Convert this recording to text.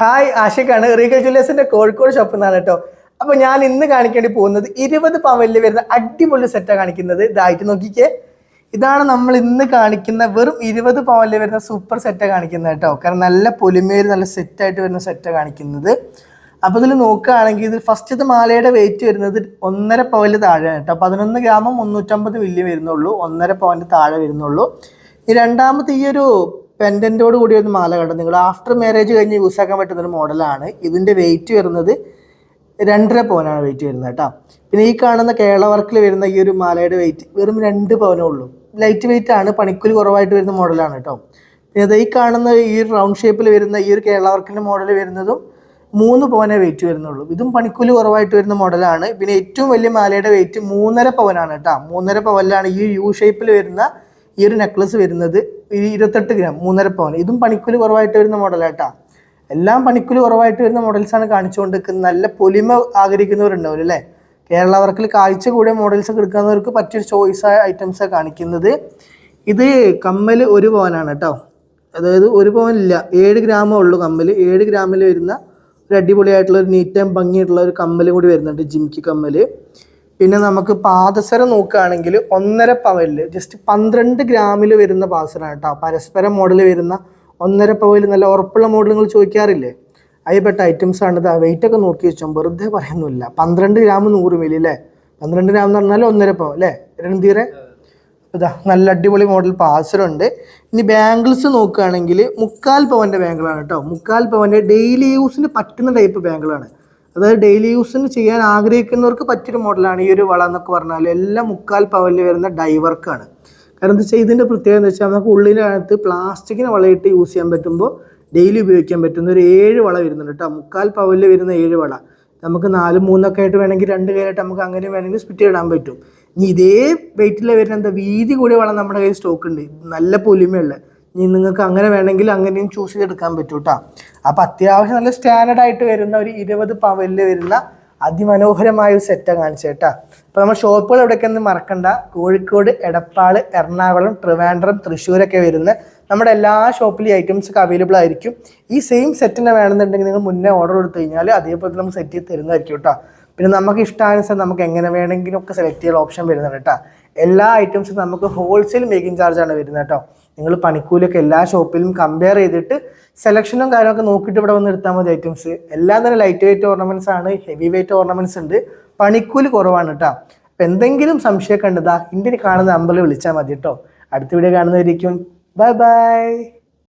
Hi ആഷിഖാണ് Regal ജ്വല്ലേഴ്സിന്റെ കോഴിക്കോട് ഷോപ്പിൽ നിന്നാണ് കേട്ടോ. അപ്പൊ ഞാൻ ഇന്ന് കാണിക്കേണ്ടി പോകുന്നത് ഇരുപത് പവനിൽ വരുന്ന അടിപൊളി സെറ്റാണ് കാണിക്കുന്നത്. ഇതായിട്ട് നോക്കിക്കേ. ഇതാണ് നമ്മൾ ഇന്ന് കാണിക്കുന്ന വെറും ഇരുപത് പവനിൽ വരുന്ന സൂപ്പർ സെറ്റാണ് കാണിക്കുന്നത് കേട്ടോ. കാരണം നല്ല പൊലിമയിൽ നല്ല സെറ്റായിട്ട് വരുന്ന സെറ്റാണ് കാണിക്കുന്നത്. അപ്പോൾ ഇതിൽ നോക്കുകയാണെങ്കിൽ ഇത് ഫസ്റ്റത്തെ മാലയുടെ വെയിറ്റ് വരുന്നത് ഒന്നര പവൽ താഴെയാണ് കേട്ടോ. പതിനൊന്ന് ഗ്രാമം മുന്നൂറ്റമ്പത് മില്ലി വരുന്നുള്ളൂ. ഒന്നര പവന്റെ താഴെ വരുന്നുള്ളൂ. ഈ രണ്ടാമത്തെ ഈ ഒരു പെൻഡന്റോട് കൂടി ഒരു മാല കണ്ടു. നിങ്ങൾ ആഫ്റ്റർ മാരേജ് കഴിഞ്ഞ് യൂസ് ആക്കാൻ പറ്റുന്ന ഒരു മോഡലാണ് ഇതിന്റെ വെയിറ്റ് വരുന്നത് രണ്ടര പവനാണ് വെയിറ്റ് വരുന്നത് കേട്ടോ. പിന്നെ ഈ കാണുന്ന കേരള വർക്കിൽ വരുന്ന ഈ ഒരു മാലയുടെ വെയിറ്റ് വെറും രണ്ട് പവനേ ഉള്ളൂ. ലൈറ്റ് വെയിറ്റ് ആണ് പണിക്കൂലി കുറവായിട്ട് വരുന്ന മോഡലാണ് കേട്ടോ. പിന്നെ ഈ കാണുന്ന ഈ റൗണ്ട് ഷേപ്പിൽ വരുന്ന ഈ ഒരു കേരള വർക്കിന്റെ മോഡൽ വരുന്നതും മൂന്ന് പവനേ വെയിറ്റ് വരുന്നുള്ളൂ. ഇതും പണിക്കൂലി കുറവായിട്ട് വരുന്ന മോഡലാണ് പിന്നെ ഏറ്റവും വലിയ മാലയുടെ വെയിറ്റ് മൂന്നര പവനാണ് കേട്ടോ. മൂന്നര പവനിലാണ് ഈ യു ഷേപ്പിൽ വരുന്ന ഈ ഒരു നെക്ലസ് വരുന്നത് ഇരുപത്തെട്ട് ഗ്രാം മൂന്നര പവൻ ഇതും പണിക്കൂലി കുറവായിട്ട് വരുന്ന മോഡലാട്ടാ എല്ലാം പണിക്കൂലി കുറവായിട്ട് വരുന്ന മോഡൽസാണ് കാണിച്ചുകൊണ്ട് നിൽക്കുന്നത് നല്ല പൊലിമ ആഗ്രഹിക്കുന്നവരുണ്ടാവും അല്ലേ? കേരളവർക്കിൽ കാഴ്ച കൂടിയ മോഡൽസ് ഒക്കെ എടുക്കുന്നവർക്ക് പറ്റിയൊരു ചോയ്സ് ഐറ്റംസാണ് കാണിക്കുന്നത്. ഇത് കമ്മൽ ഒരു പവനാണ് കേട്ടോ. അതായത് ഒരു പവനില്ല ഏഴ് ഗ്രാമേ ഉള്ളൂ കമ്മൽ ഏഴ് ഗ്രാമിൽ വരുന്ന ഒരു അടിപൊളിയായിട്ടുള്ള ഒരു നീറ്റ് ആൻഡ് ഭംഗിയായിട്ടുള്ള ഒരു കമ്മലും കൂടി വരുന്നുണ്ട് ജിംകി കമ്മൽ പിന്നെ നമുക്ക് പാദസരം നോക്കുകയാണെങ്കിൽ ഒന്നര പവലിൽ ജസ്റ്റ് പന്ത്രണ്ട് ഗ്രാമിൽ വരുന്ന പാദസരമാണ് കേട്ടോ. പരസ്പരം മോഡൽ വരുന്ന ഒന്നര പവലിൽ നല്ല ഉറപ്പുള്ള നിങ്ങൾ ചോദിക്കാറില്ലേ? അതിൽപ്പെട്ട ഐറ്റംസ് ആണ് വെയിറ്റ് ഒക്കെ നോക്കി വെച്ചോ വെറുതെ പറയുന്നില്ല പന്ത്രണ്ട് ഗ്രാം നൂറ് മില്ലി അല്ലേ പന്ത്രണ്ട് ഗ്രാം എന്ന് പറഞ്ഞാൽ ഒന്നര പവൻ അല്ലേ രണ്ടീറെ ഇതാ നല്ല അടിപൊളി മോഡൽ പാസറുണ്ട് ഇനി ബാംഗിൾസ് നോക്കുകയാണെങ്കിൽ മുക്കാൽ പവന്റെ ബാംഗിളാണ് കേട്ടോ. മുക്കാൽ പവന്റെ ഡെയിലി യൂസിന് പറ്റുന്ന ടൈപ്പ് ബാംഗിളാണ് അതായത് ഡെയിലി യൂസിന് ചെയ്യാൻ ആഗ്രഹിക്കുന്നവർക്ക് പറ്റിയൊരു മോഡലാണ് ഈ ഒരു വള എന്നൊക്കെ പറഞ്ഞാൽ എല്ലാം മുക്കാൽ പവലിൽ വരുന്ന ഡൈവർക്കാണ് കാരണം എന്താ വെച്ചാൽ ഇതിന്റെ പ്രത്യേകത എന്ന് വെച്ചാൽ നമുക്ക് ഉള്ളിനകത്ത് പ്ലാസ്റ്റിക്കിന് വളയിട്ട് യൂസ് ചെയ്യാൻ പറ്റുമ്പോൾ ഡെയിലി ഉപയോഗിക്കാൻ പറ്റുന്ന ഒരു ഏഴ് വള വരുന്നുണ്ട് കേട്ടോ മുക്കാൽ പവലിൽ വരുന്ന ഏഴ് വള. നമുക്ക് നാലും മൂന്നൊക്കെ ആയിട്ട് വേണമെങ്കിൽ രണ്ട് കയ്യിലായിട്ട് നമുക്ക് അങ്ങനെ വേണമെങ്കിൽ സ്പിറ്റ് ഇടാൻ പറ്റും. ഇനി ഇതേ വെയിറ്റിൽ വരുന്ന എന്താ വീതി കൂടിയ വളം നമ്മുടെ കയ്യിൽ സ്റ്റോക്ക് ഉണ്ട്. നല്ല പൊലിമയുള്ള ഇനി നിങ്ങൾക്ക് അങ്ങനെ വേണമെങ്കിൽ അങ്ങനെയും ചൂസ് ചെയ്തെടുക്കാൻ പറ്റും കേട്ടോ അപ്പം അത്യാവശ്യം നല്ല സ്റ്റാൻഡേർഡ് ആയിട്ട് വരുന്ന ഒരു ഇരുപത് പവലിൽ വരുന്ന അതിമനോഹരമായ ഒരു സെറ്റാണ് കാണിച്ചത് കേട്ടോ. അപ്പോൾ നമ്മൾ ഷോപ്പുകൾ എവിടെയൊക്കെയൊന്നും മറക്കണ്ട. കോഴിക്കോട് എടപ്പാൾ എറണാകുളം ട്രിവാൻഡ്രം തൃശ്ശൂരൊക്കെ വരുന്ന നമ്മുടെ എല്ലാ ഷോപ്പിലും ഐറ്റംസ് ഒക്കെ അവൈലബിൾ ആയിരിക്കും. ഈ സെയിം സെറ്റിനെ വേണമെന്നുണ്ടെങ്കിൽ നിങ്ങൾ മുന്നേ ഓർഡർ കൊടുത്തു കഴിഞ്ഞാൽ അതേപോലെ നമുക്ക് സെറ്റ് ചെയ്ത് തരുന്നതായിരിക്കും കേട്ടോ. പിന്നെ നമുക്ക് ഇഷ്ടാനുസരണം നമുക്ക് എങ്ങനെ വേണമെങ്കിലും ഒക്കെ സെലക്ട് ചെയ്യാൻ ഓപ്ഷൻ വരുന്നുണ്ട് കേട്ടോ. എല്ലാ ഐറ്റംസും നമുക്ക് ഹോൾസെയിൽ മേക്കിംഗ് ചാർജാണ് വരുന്നത് കേട്ടോ. നിങ്ങൾ പണിക്കൂലൊക്കെ എല്ലാ ഷോപ്പിലും കമ്പയർ ചെയ്തിട്ട് സെലക്ഷനും കാര്യങ്ങളൊക്കെ നോക്കിയിട്ട് ഇവിടെ വന്ന് എടുത്താൽ മതി ഐറ്റംസ് എല്ലാം തന്നെ ലൈറ്റ് വെയിറ്റ് ഓർണമെന്റ്സ് ആണ് ഹെവി വെയിറ്റ് ഓർണമെന്റ്സ് ഉണ്ട്. പണിക്കൂലി കുറവാണ് കേട്ടോ. അപ്പം എന്തെങ്കിലും സംശയമൊക്കെ ഉണ്ടതാ ഇന്ത്യയിൽ കാണുന്ന നമ്പറിൽ വിളിച്ചാൽ മതി കേട്ടോ. അടുത്ത വീഡിയോ കാണുന്നതായിരിക്കും ബൈ ബൈ